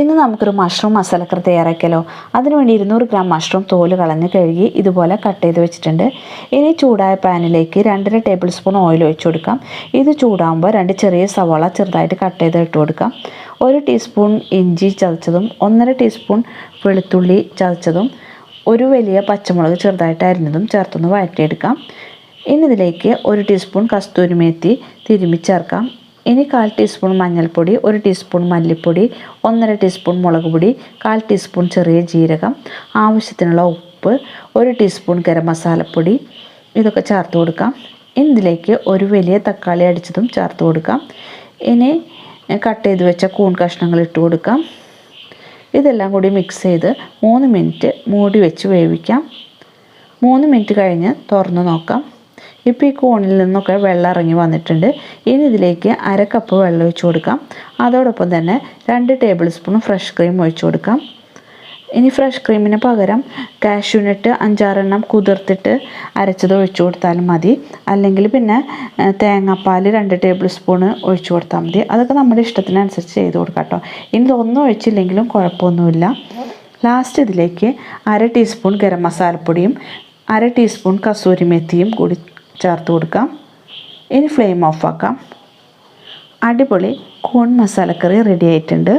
ഇന്ന് നമുക്കൊരു മഷ്റൂം മസാലക്കറി തയ്യാറാക്കിയാലോ? അതിനുവേണ്ടി ഇരുന്നൂറ് ഗ്രാം മഷ്റൂം തോൽ കളഞ്ഞ് കഴുകി ഇതുപോലെ കട്ട് ചെയ്ത് വെച്ചിട്ടുണ്ട്. ഇനി ചൂടായ പാനിലേക്ക് രണ്ടര ടേബിൾ സ്പൂൺ ഓയിൽ ഒഴിച്ചു കൊടുക്കാം. ഇത് ചൂടാകുമ്പോൾ രണ്ട് ചെറിയ സവാള ചെറുതായിട്ട് കട്ട് ചെയ്ത് ഇട്ട് കൊടുക്കാം. ഒരു ടീസ്പൂൺ ഇഞ്ചി ചതച്ചതും ഒന്നര ടീസ്പൂൺ വെളുത്തുള്ളി ചതച്ചതും ഒരു വലിയ പച്ചമുളക് ചെറുതായിട്ട് അരിഞ്ഞതും ചേർത്തൊന്ന് വഴറ്റിയെടുക്കാം. ഇനി ഇതിലേക്ക് ഒരു ടീസ്പൂൺ കസ്തൂരി മേത്തി തിരുമ്മി ചേർക്കാം. ഇനി കാൽ ടീസ്പൂൺ മഞ്ഞൾപ്പൊടി ഒരു ടീസ്പൂൺ മല്ലിപ്പൊടി ഒന്നര ടീസ്പൂൺ മുളക് പൊടി കാൽ ടീസ്പൂൺ ചെറിയ ജീരകം ആവശ്യത്തിനുള്ള ഉപ്പ് ഒരു ടീസ്പൂൺ ഗരം മസാലപ്പൊടി ഇതൊക്കെ ചേർത്ത് കൊടുക്കാം. ഇതിലേക്ക് ഒരു വലിയ തക്കാളി അടിച്ചതും ചേർത്ത് കൊടുക്കാം. ഇനി കട്ട് ചെയ്ത് വെച്ച കൂൺ കഷ്ണങ്ങൾ ഇട്ട് കൊടുക്കാം. ഇതെല്ലാം കൂടി മിക്സ് ചെയ്ത് മൂന്ന് മിനിറ്റ് മൂടി വെച്ച് വേവിക്കാം. മൂന്ന് മിനിറ്റ് കഴിഞ്ഞ് തുറന്ന് നോക്കാം. ഇപ്പോൾ ഈ കോണിൽ നിന്നൊക്കെ വെള്ളം ഇറങ്ങി വന്നിട്ടുണ്ട്. ഇനി ഇതിലേക്ക് അര കപ്പ് വെള്ളം ഒഴിച്ചു കൊടുക്കാം. അതോടൊപ്പം തന്നെ രണ്ട് ടേബിൾ സ്പൂൺ ഫ്രഷ് ക്രീം ഒഴിച്ചു കൊടുക്കാം. ഇനി ഫ്രഷ് ക്രീമിന് പകരം കാഷ്യൂനട്ട് അഞ്ചാറെണ്ണം കുതിർത്തിട്ട് അരച്ചത് ഒഴിച്ചു കൊടുത്താലും മതി. അല്ലെങ്കിൽ പിന്നെ തേങ്ങാപ്പാൽ രണ്ട് ടേബിൾ സ്പൂണ് ഒഴിച്ചു കൊടുത്താൽ മതി. അതൊക്കെ നമ്മുടെ ഇഷ്ടത്തിനനുസരിച്ച് ചെയ്ത് കൊടുക്കാം കേട്ടോ. ഇനി ഇതൊന്നും ഒഴിച്ചില്ലെങ്കിലും കുഴപ്പമൊന്നുമില്ല. ലാസ്റ്റ് ഇതിലേക്ക് അര ടീസ്പൂൺ ഗരം മസാലപ്പൊടിയും അര ടീസ്പൂൺ കസൂരി മെത്തിയും കൂടി ചേർത്ത് കൊടുക്കാം. ഇനി ഫ്ലെയിം ഓഫാക്കാം അടിപൊളി കോൺ മസാലക്കറി റെഡി ആയിട്ടുണ്ട്.